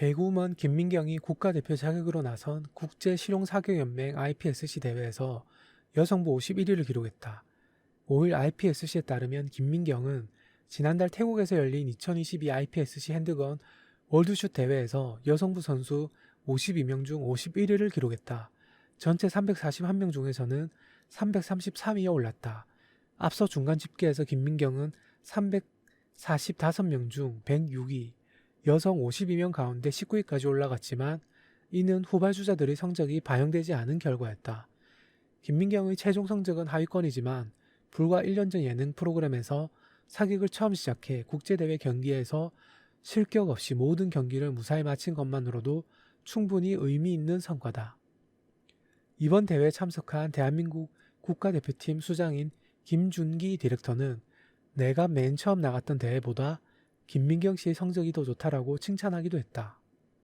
개구먼 김민경이 국가대표 자격으로 나선 국제실용사격연맹 IPSC 대회에서 여성부 51위를 기록했다. 5일 IPSC에 따르면 김민경은 지난달 태국에서 열린 2022 IPSC 핸드건 월드슛 대회에서 여성부 선수 52명 중 51위를 기록했다. 전체 341명 중에서는 333위에 올랐다. 앞서 중간 집계에서 김민경은 345명 중 106위, 여성 52명 가운데 19위까지 올라갔지만 이는 후발주자들의 성적이 반영되지 않은 결과였다. 김민경의 최종 성적은 하위권이지만 불과 1년 전 예능 프로그램에서 사격을 처음 시작해 국제대회 경기에서 실격 없이 모든 경기를 무사히 마친 것만으로도 충분히 의미 있는 성과다. 이번 대회에 참석한 대한민국 국가대표팀 수장인 김준기 디렉터는 내가 맨 처음 나갔던 대회보다 김민경 씨의 성적이 더 좋다라고 칭찬하기도 했다.